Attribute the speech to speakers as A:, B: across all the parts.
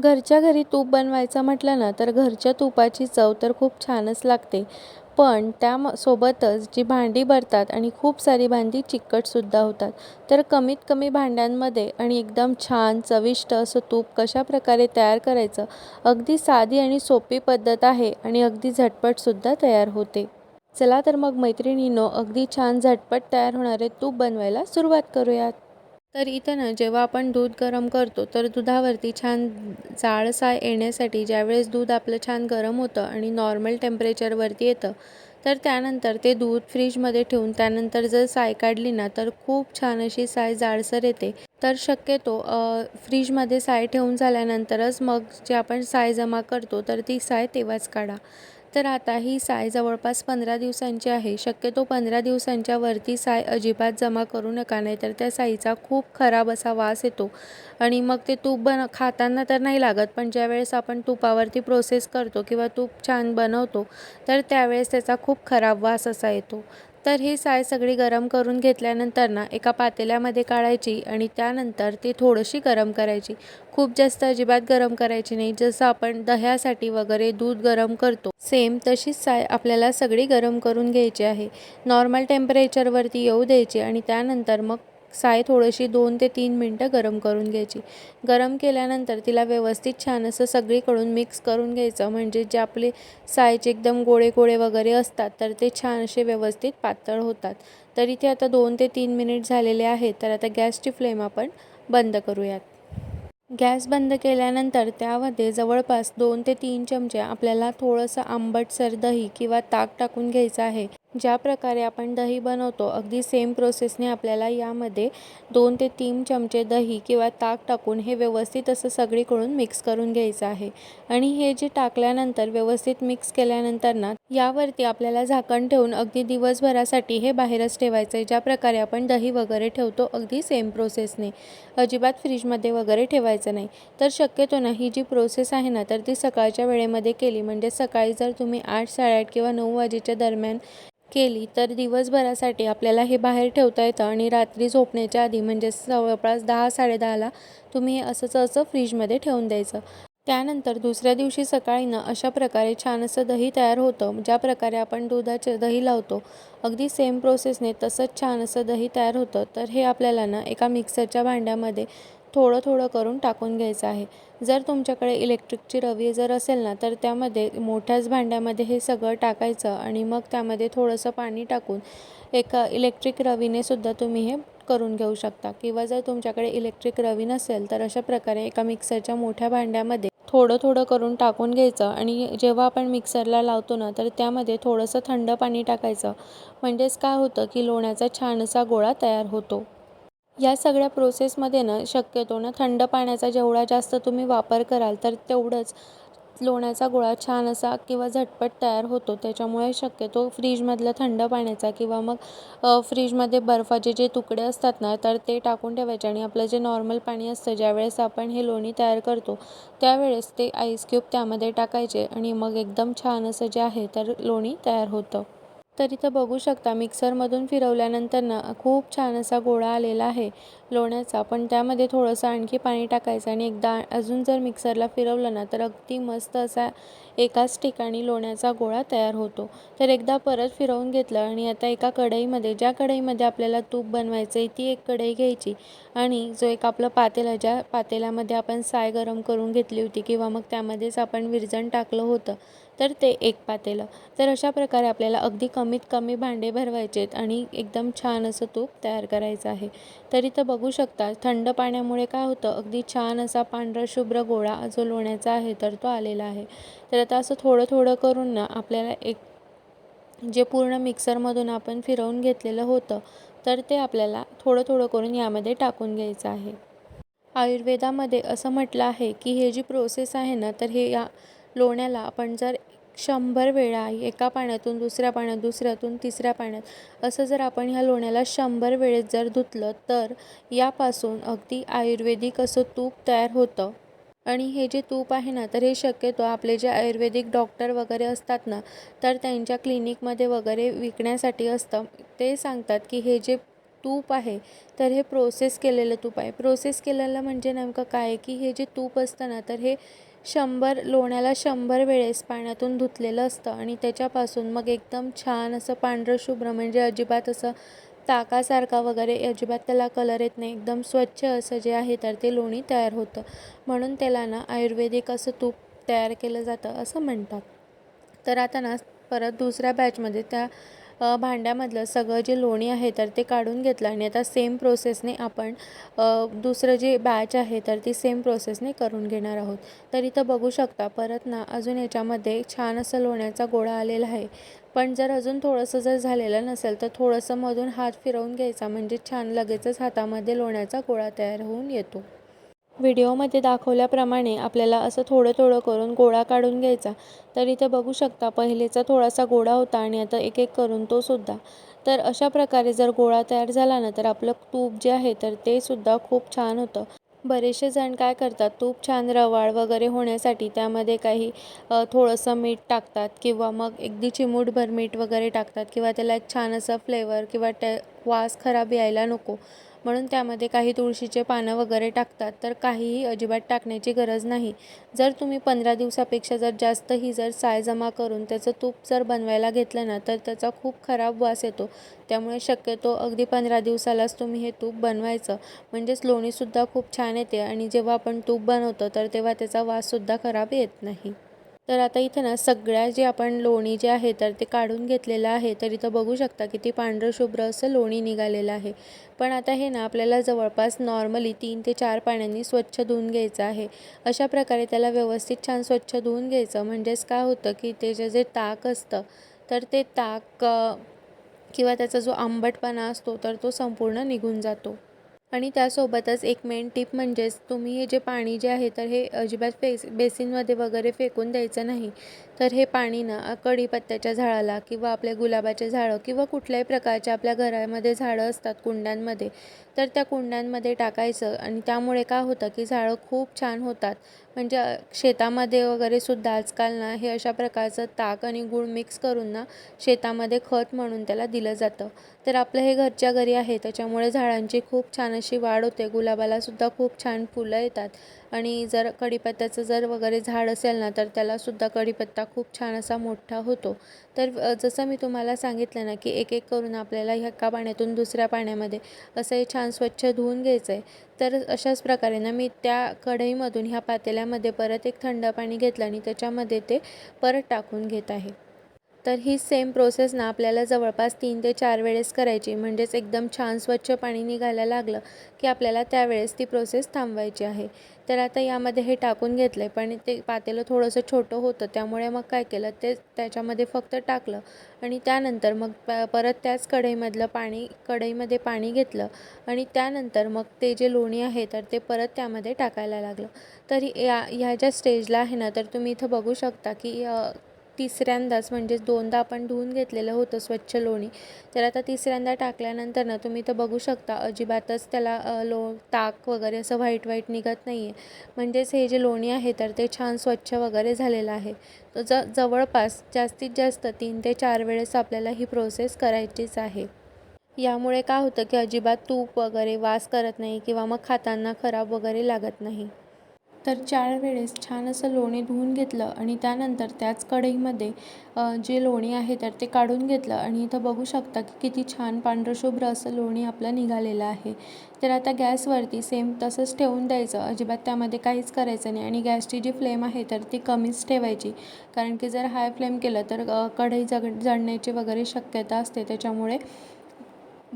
A: घरच्या घरी तूप बनवायचं म्हटलं ना तर घरच्या तुपाची चव तर खूप छानच लागते. पण त्या म सोबतच जी भांडी भरतात आणि खूप सारी भांडी चिकटसुद्धा होतात तर कमीत कमी भांड्यांमध्ये आणि एकदम छान चविष्ट असं तूप कशाप्रकारे तयार करायचं अगदी साधी आणि सोपी पद्धत आहे आणि अगदी झटपटसुद्धा तयार होते. चला तर मग मैत्रिणींनो अगदी छान झटपट तयार होणारे तूप बनवायला सुरुवात करूयात. तर इथं ना जेव्हा आपण दूध गरम करतो तर दुधावरती छान जाळसा येण्यासाठी ज्यावेळेस दूध आपलं छान गरम होतं आणि नॉर्मल टेम्परेचरवरती येतं तर त्यानंतर ते दूध फ्रीजमध्ये ठेवून त्यानंतर जर साय काढली ना तर खूप छान अशी साय जाडसर येते. तर शक्यतो फ्रीजमध्ये साय ठेवून झाल्यानंतरच मग जे आपण साय जमा करतो तर ती साय तेव्हाच काढा. तर आता ही साय जवळपास पंधरा दिवसांची आहे. शक्यतो पंधरा दिवसांच्या वरती साय अजिबात जमा करू नका नाही तर त्या साईचा खूप खराब असा वास येतो. आणि मग ते तूप बन खाताना तर नाही लागत पण ज्यावेळेस आपण तुपावरती प्रोसेस करतो किंवा तूप छान बनवतो तर त्यावेळेस त्याचा खूप खराब वास असा येतो. तर ही साय सगळी गरम करून घेतल्यानंतर ना एका पातेल्यामध्ये काढायची आणि त्यानंतर ती थोडीशी गरम करायची. खूप जास्त अजिबात गरम करायची नाही जसं आपण दह्यासाठी वगैरे दूध गरम करतो. सेम तशीच साय आपल्याला सगळी गरम करून घ्यायची आहे. नॉर्मल टेम्परेचरवरती येऊ द्यायची आणि त्यानंतर मग साय थोडीशी दोन ते तीन मिनटं गरम करून घ्यायची. गरम केल्यानंतर तिला व्यवस्थित छान असं सगळीकडून मिक्स करून घ्यायचं. म्हणजे जे आपले सायचे एकदम गोळे गोळे वगैरे असतात तर ते छान असे व्यवस्थित पातळ होतात. तर इथे आता दोन ते तीन मिनिट झालेले आहेत तर आता गॅसची फ्लेम आपण बंद करूयात. गॅस बंद केल्यानंतर त्यामध्ये जवळपास दोन ते तीन चमचे आपल्याला थोडंसं आंबटसर दही किंवा ताक टाकून घ्यायचं आहे. ज्या प्रकारे आपण दही बनवतो अगदी सेम प्रोसेसने आपल्याला यामध्ये दोन ते तीन चमचे दही किंवा ताक टाकून हे व्यवस्थित असं सगळीकडून मिक्स करून घ्यायचं आहे. आणि हे जे टाकल्यानंतर व्यवस्थित मिक्स केल्यानंतर ना यावरती आपल्याला झाकण ठेवून अगदी दिवसभरासाठी हे बाहेरच ठेवायचं आहे. ज्या प्रकारे आपण दही वगैरे ठेवतो अगदी सेम प्रोसेसने अजिबात फ्रीजमध्ये वगैरे ठेवायचं नाही. तर शक्यतो ना ही जी प्रोसेस आहे ना तर ती सकाळच्या वेळेमध्ये केली. म्हणजे सकाळी जर तुम्ही आठ साडेआठ किंवा नऊ वाजेच्या दरम्यान केली तर दिवसभरासाठी आपल्याला हे बाहेर ठेवता येतं आणि रात्री झोपण्याच्या आधी म्हणजे जवळपास दहा साडेदहाला तुम्ही हे असंच असं फ्रीजमध्ये ठेवून द्यायचं. त्यानंतर दुसऱ्या दिवशी सकाळी ना अशा प्रकारे छान असं दही तयार होतं ज्या प्रकारे आपण दुधाचे दही लावतो अगदी सेम प्रोसेसने तसंच छान असं दही तयार होतं. तर हे आपल्याला ना एका मिक्सरच्या भांड्यामध्ये थोडं थोडं करून टाकून घ्यायचं आहे. जर तुमच्याकडे इलेक्ट्रिकची रवी जर असेल ना तर त्यामध्ये मोठ्याच भांड्यामध्ये हे सगळं टाकायचं आणि मग त्यामध्ये थोडंसं पाणी टाकून एका इलेक्ट्रिक रवीने सुद्धा तुम्ही हे करून घेऊ शकता. किंवा जर तुमच्याकडे इलेक्ट्रिक रवी नसेल तर अशा प्रकारे एका मिक्सरच्या मोठ्या भांड्यामध्ये थोडं थोडं करून टाकून घ्यायचं आणि जेव्हा आपण मिक्सरला लावतो ना तर त्यामध्ये थोडंसं थंड पाणी टाकायचं. म्हणजेच काय होतं की लोण्याचा छान असा गोळा तयार होतो. या सगळ्या प्रोसेसमध्ये ना शक्यतो ना थंड पाण्याचा जेवढा जास्त तुम्ही वापर कराल तर तेवढंच लोण्याचा गोळा छान असा किंवा झटपट तयार होतो. त्याच्यामुळे शक्यतो फ्रीजमधलं थंड पाण्याचा किंवा मग फ्रीजमध्ये बर्फाचे जे तुकडे असतात ना तर ते टाकून ठेवायचे आणि आपलं जे नॉर्मल पाणी असतं ज्यावेळेस आपण हे लोणी तयार करतो त्यावेळेस ते आईस क्यूब त्यामध्ये टाकायचे आणि मग एकदम छान असं जे आहे तर लोणी तयार होतं. तर इथं बघू शकता मिक्सरमधून फिरवल्यानंतर ना खूप छान असा गोळा आलेला आहे लोण्याचा. पण त्यामध्ये थोडंसं आणखी पाणी टाकायचं आणि एकदा अजून जर मिक्सरला फिरवलं ना तर अगदी मस्त असा एकाच ठिकाणी लोण्याचा गोळा तयार होतो. तर एकदा परत फिरवून घेतलं आणि आता एका कढईमध्ये ज्या कढईमध्ये आपल्याला तूप बनवायचं आहे ती एक कढई घ्यायची आणि जो एक आपलं पातेला ज्या पातेल्यामध्ये आपण साय गरम करून घेतली होती किंवा मग त्यामध्येच आपण विरजण टाकलं होतं तर ते एक पातेलं. तर अशा प्रकारे आपल्याला अगदी कमीत कमी भांडे भरवायचे आहेत आणि एकदम छान असं तूप तयार करायचं आहे. तर इथं बघू शकता थंड पाण्यामुळे काय होतं अगदी छान असा पांढरा शुभ्र गोळा जो लोण्याचा आहे तर तो आलेला आहे. तर आता असं थोडं थोडं करून ना आपल्याला एक जे पूर्ण मिक्सरमधून आपण फिरवून घेतलेलं होतं तर ते आपल्याला थोडं थोडं करून यामध्ये टाकून घ्यायचं आहे. आयुर्वेदामध्ये असं म्हटलं आहे की हे जी प्रोसेस आहे ना तर हे या लोण्याला आपण जर शंभर वेळा एका पाण्यातून दुसऱ्या पाण्यात दुसऱ्यातून तिसऱ्या पाण्यात. असं जर आपण ह्या लोण्याला शंभर वेळेस जर धुतलं तर यापासून अगदी आयुर्वेदिक असं तूप तयार होतं. आणि हे जे तूप आहे ना तर हे शक्यतो आपले जे आयुर्वेदिक डॉक्टर वगैरे असतात ना तर त्यांच्या क्लिनिकमध्ये वगैरे विकण्यासाठी असतं. ते सांगतात की हे जे तूप आहे तर हे प्रोसेस केलेलं तूप आहे. प्रोसेस केलेलं म्हणजे नेमकं काय की हे जे तूप असतं ना तर हे शंभर लोण्याला शंभर वेळेस पाण्यातून धुतलेलं असतं आणि त्याच्यापासून मग एकदम छान असं पांढरं शुभ्र म्हणजे अजिबात असं ताकासारखा वगैरे अजिबात त्याला कलर येत नाही. एकदम स्वच्छ असं जे आहे तर ते लोणी तयार होतं. म्हणून त्याला ना आयुर्वेदिक असं तूप तयार केलं जातं असं म्हणतात. तर आता ना परत दुसऱ्या बॅचमध्ये त्या भांड्यामधलं सगळं जे लोणी आहे तर ते काढून घेतलं आणि आता सेम प्रोसेसने आपण दुसरं जे बॅच आहे तर ती सेम प्रोसेसने करून घेणार आहोत. तर इथं बघू शकता परत ना अजून याच्यामध्ये छान असं लोण्याचा गोळा आलेला आहे. पण जर अजून थोडंसं जर झालेलं नसेल तर थोडंसं मधून हात फिरवून घ्यायचा म्हणजे छान लगेचच हातामध्ये लोण्याचा गोळा तयार होऊन येतो. व्हिडिओमध्ये दाखवल्याप्रमाणे आपल्याला असं थोडं थोडं करून गोळा काढून घ्यायचा. तर इथे बघू शकता पहिलेचा थोडासा गोळा होता आणि आता एक एक करून तो सुद्धा. तर अशा प्रकारे जर गोळा तयार झाला ना तर आपलं तूप जे आहे तर ते सुद्धा खूप छान होतं. बरेचसे जण काय करतात तूप छान रवाळ वगैरे होण्यासाठी त्यामध्ये काही थोडंसं मीठ टाकतात किंवा मग अगदी चिमूटभर मीठ वगैरे टाकतात किंवा त्याला एक छान असं फ्लेवर किंवा टे वास खराब यायला नको. म्हणून त्यामध्ये काही तुळशीचे पानं वगैरे टाकतात तर काहीही अजिबात टाकण्याची गरज नाही. जर तुम्ही पंधरा दिवसापेक्षा जर जास्त ही जर साय जमा करून त्याचं तूप जर बनवायला घेतलं ना तर त्याचा खूप खराब वास येतो. त्यामुळे शक्यतो अगदी पंधरा दिवसालाच तुम्ही हे तूप बनवायचं. म्हणजेच लोणीसुद्धा खूप छान येते आणि जेव्हा आपण तूप बनवतो तर तेव्हा त्याचा वाससुद्धा खराब येत नाही. तर आता इथं ना सगळ्या जे आपण लोणी जे आहे तर ते काढून घेतलेलं आहे. तर इथं बघू शकता किती पांढरं शुभ्र असं लोणी निघालेलं आहे. पण आता हे ना आपल्याला जवळपास नॉर्मली तीन ते चार पाण्याने स्वच्छ धुवून घ्यायचं आहे. अशा प्रकारे त्याला व्यवस्थित छान स्वच्छ धुवून घ्यायचं. म्हणजेच काय होतं की त्याचं जे ताक असतं तर ते ताक किंवा त्याचा जो आंबटपणा असतो तर तो संपूर्ण निघून जातो. आणि त्यासोबतच एक मेन टीप म्हणजेच तुम्ही हे जे पाणी जे आहे तर हे अजिबात फेस बेसिनमध्ये वगैरे फेकून द्यायचं नाही. तर हे पाणी ना कढीपत्त्याच्या झाडाला किंवा आपल्या गुलाबाचे झाडं किंवा कुठल्याही प्रकारच्या आपल्या घरामध्ये झाडं असतात कुंड्यांमध्ये तर त्या कुंड्यांमध्ये टाकायचं. आणि त्यामुळे काय होतं की झाडं खूप छान होतात. म्हणजे शेतामध्ये वगैरे सुद्धा आजकाल ना हे अशा प्रकारचं ताक आणि गूळ मिक्स करून ना शेतामध्ये खत म्हणून त्याला दिलं जातं. तर आपलं हे घरच्या घरी आहे त्याच्यामुळे झाडांची खूप छान अशी वाढ होते. गुलाबालासुद्धा खूप छान फुलं येतात. आणि जर कढीपत्त्याचं जर वगैरे झाड असेल ना तर त्यालासुद्धा कढीपत्ता खूप छान असा मोठा होतो. तर जसं मी तुम्हाला सांगितलं ना की एक एक करून आपल्याला ह्या एका पाण्यातून दुसऱ्या पाण्यामध्ये असं हे छान स्वच्छ धुवून घ्यायचं आहे तर अशाच प्रकारे ना मी त्या कढईमधून ह्या पातेल्यामध्ये परत एक थंड पाणी घेतलं आणि त्याच्यामध्ये ते परत टाकून घेत आहे. तर ही सेम प्रोसेस ना आपल्याला जवळपास तीन ते चार वेळेस करायची. म्हणजेच एकदम छान स्वच्छ पाणी निघायला लागलं की आपल्याला त्यावेळेस ती प्रोसेस थांबवायची आहे. तर आता यामध्ये हे टाकून घेतलं आहे पण ते पातेलं थोडंसं छोटं होतं. त्यामुळे मग काय केलं? ते त्याच्यामध्ये फक्त टाकलं आणि त्यानंतर मग प परत त्याच कढईमधलं पाणी कढईमध्ये पाणी घेतलं आणि त्यानंतर मग ते जे लोणी आहे तर ते परत त्यामध्ये टाकायला लागलं. तर या ह्या ज्या स्टेजला आहे ना तर तुम्ही इथं बघू शकता की तिसऱ्यांदाच म्हणजेच दोनदा आपण धुवून घेतलेलं होतं स्वच्छ लोणी. तर आता तिसऱ्यांदा टाकल्यानंतर ना तुम्ही तर बघू शकता अजिबातच त्याला लो ताक वगैरे असं व्हाईट व्हाईट निघत नाही आहे म्हणजेच हे जे लोणी आहे तर ते छान स्वच्छ वगैरे झालेलं आहे. तर ज जवळपास जास्तीत जास्त तीन ते चार वेळेस आपल्याला ही प्रोसेस करायचीच आहे. यामुळे काय होतं की अजिबात तूप वगैरे वास करत नाही किंवा मग खाताना खराब वगैरे लागत नाही. तर चार वेळेस छान असं लोणी धुवून घेतलं आणि त्यानंतर त्याच कढईमध्ये जे लोणी आहे तर ते काढून घेतलं. आणि इथं बघू शकता की किती छान पांढरंशुभ्र असं लोणी आपलं निघालेलं आहे. तर आता गॅसवरती सेम तसंच ठेवून द्यायचं. अजिबात त्यामध्ये काहीच करायचं नाही. आणि गॅसची जी फ्लेम आहे तर ती कमीच ठेवायची. कारण की जर हाय फ्लेम केलं तर कढई जग जळण्याची वगैरे शक्यता असते. त्याच्यामुळे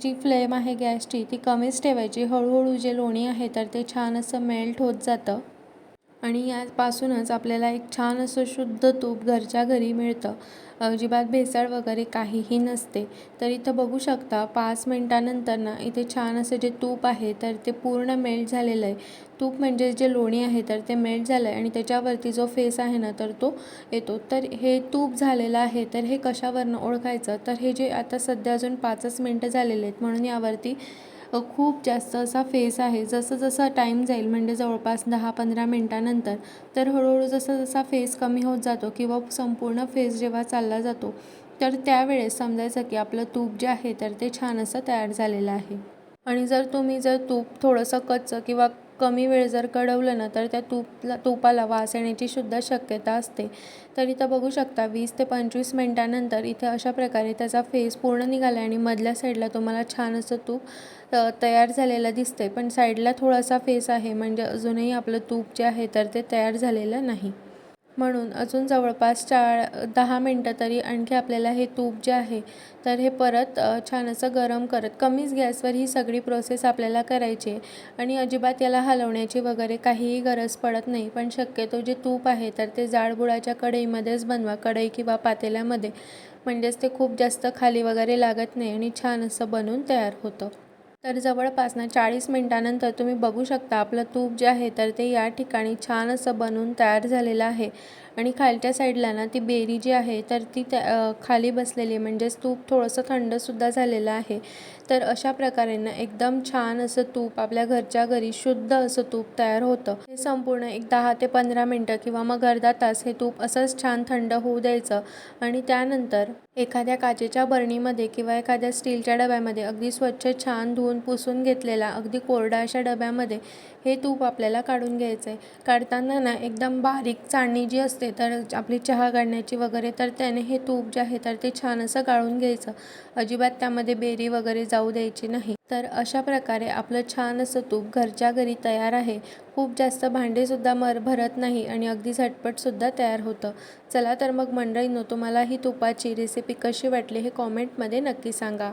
A: जी फ्लेम आहे गॅसची ती कमीच ठेवायची. हळूहळू जे लोणी आहे तर ते छान असं मेल्ट होत जातं. आणि यापासूनच आपल्याला एक छान असं शुद्ध तूप घरच्या घरी मिळतं. अजिबात भेसळ वगैरे काहीही नसते. तर इथं बघू शकता पाच मिनटानंतर ना इथे छान असं जे तूप आहे तर ते पूर्ण मेल्ट झालेलं आहे. तूप म्हणजे जे लोणी आहे तर ते मेल्ट झालं आहे आणि त्याच्यावरती जो फेस आहे ना तर तो येतो. तर हे तूप झालेलं आहे तर हे कशावरनं ओळखायचं? तर हे जे आता सध्या अजून पाचच मिनटं झालेले आहेत म्हणून यावरती खूप जास्त असा फेस आहे. जसं जसं टाईम जाईल म्हणजे जवळपास दहा पंधरा मिनटानंतर तर हळूहळू जसा जसा फेस कमी होत जातो किंवा संपूर्ण फेस जेव्हा चालला जातो तर त्यावेळेस समजायचं की आपलं तूप जे आहे तर ते छान असं तयार झालेलं आहे. आणि जर तुम्ही जर तूप थोडंसं कच्चं किंवा कमी वेळ जर कडवलं ना तर त्या तूपला तुपाला वास येण्याची सुद्धा शक्यता असते. तर इथं बघू शकता वीस ते पंचवीस मिनटानंतर इथे अशा प्रकारे त्याचा फेस पूर्ण निघाला आणि मधल्या साईडला तुम्हाला छान असं तूप तयार झालेलं दिसते पण साईडला थोडासा फेस आहे म्हणजे अजूनही आपलं तूप जे आहे तर ते तयार झालेलं नाही. म्हणून अजून जवळपास चार दहा मिनटं तरी आणखी आपल्याला हे तूप जे आहे तर हे परत छान असं गरम करत कमीच गॅसवर ही सगळी प्रोसेस आपल्याला करायची आहे. आणि अजिबात याला हलवण्याची वगैरे काहीही गरज पडत नाही पण शक्यतो जे तूप आहे तर ते जाडबुडाच्या कढईमध्येच बनवा कढई किंवा पातेल्यामध्ये. म्हणजेच ते खूप जास्त खाली वगैरे लागत नाही आणि छान असं बनून तयार होतं. तर जवळपास ना चाळीस मिनटानंतर तुम्ही बघू शकता आपलं तूप जे आहे तर ते या ठिकाणी छान असं बनून तयार झालेलं आहे. आणि खालच्या साईडला ना ती बेरी जी आहे तर ती त्या खाली बसलेली आहे. म्हणजेच तूप थोडंसं थंडसुद्धा झालेलं आहे. तर अशा प्रकारे ना एकदम छान असं तूप आपल्या घरच्या घरी शुद्ध असं तूप तयार होतं. हे संपूर्ण एक दहा ते पंधरा मिनटं किंवा मग अर्धा तास हे तूप असंच छान थंड होऊ द्यायचं. आणि त्यानंतर एखाद्या काचेच्या बरणीमध्ये किंवा एखाद्या स्टीलच्या डब्यामध्ये अगदी स्वच्छ छान धुवून पुसून घेतलेला अगदी कोरडा अशा डब्यामध्ये हे तूप आपल्याला काढून घ्यायचं आहे काढताना ना एकदम बारीक चाळणी जी असते असते तर आपली चहा काढण्याची वगैरे तर त्याने हे तूप जे आहे तर ते छान असं गाळून घ्यायचं. अजिबात त्यामध्ये बेरी वगैरे जाऊ द्यायची नाही. तर अशा प्रकारे आपलं छान असं तूप घरच्या घरी तयार आहे. खूप जास्त भांडेसुद्धा मर भरत नाही आणि अगदी झटपटसुद्धा तयार होतं. चला तर मग मंडळींनो तुम्हाला ही तुपाची रेसिपी कशी वाटली हे कॉमेंटमध्ये नक्की सांगा.